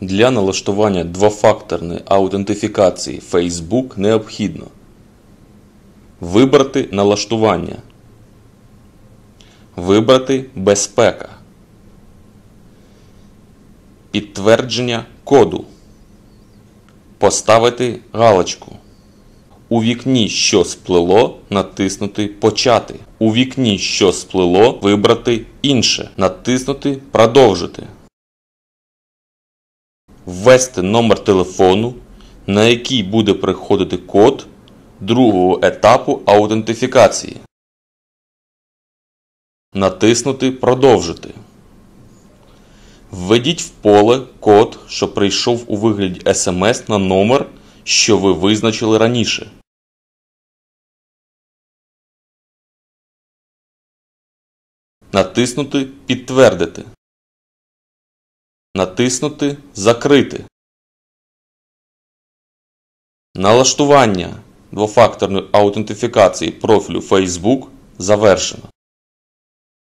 Для налаштування двофакторної аутентифікації Facebook необхідно вибрати налаштування, вибрати безпека, підтвердження коду, поставити галочку. У вікні Що сплило натиснути Почати. У вікні Що сплило вибрати Інше. Натиснути Продовжити. Ввести номер телефону, на який буде приходити код другого етапу аутентифікації. Натиснути Продовжити. Введіть в поле код, що прийшов у вигляді SMS на номер, що ви визначили раніше. Натиснути Підтвердити. Натиснути Закрити. Налаштування двофакторної аутентифікації профілю Facebook завершено.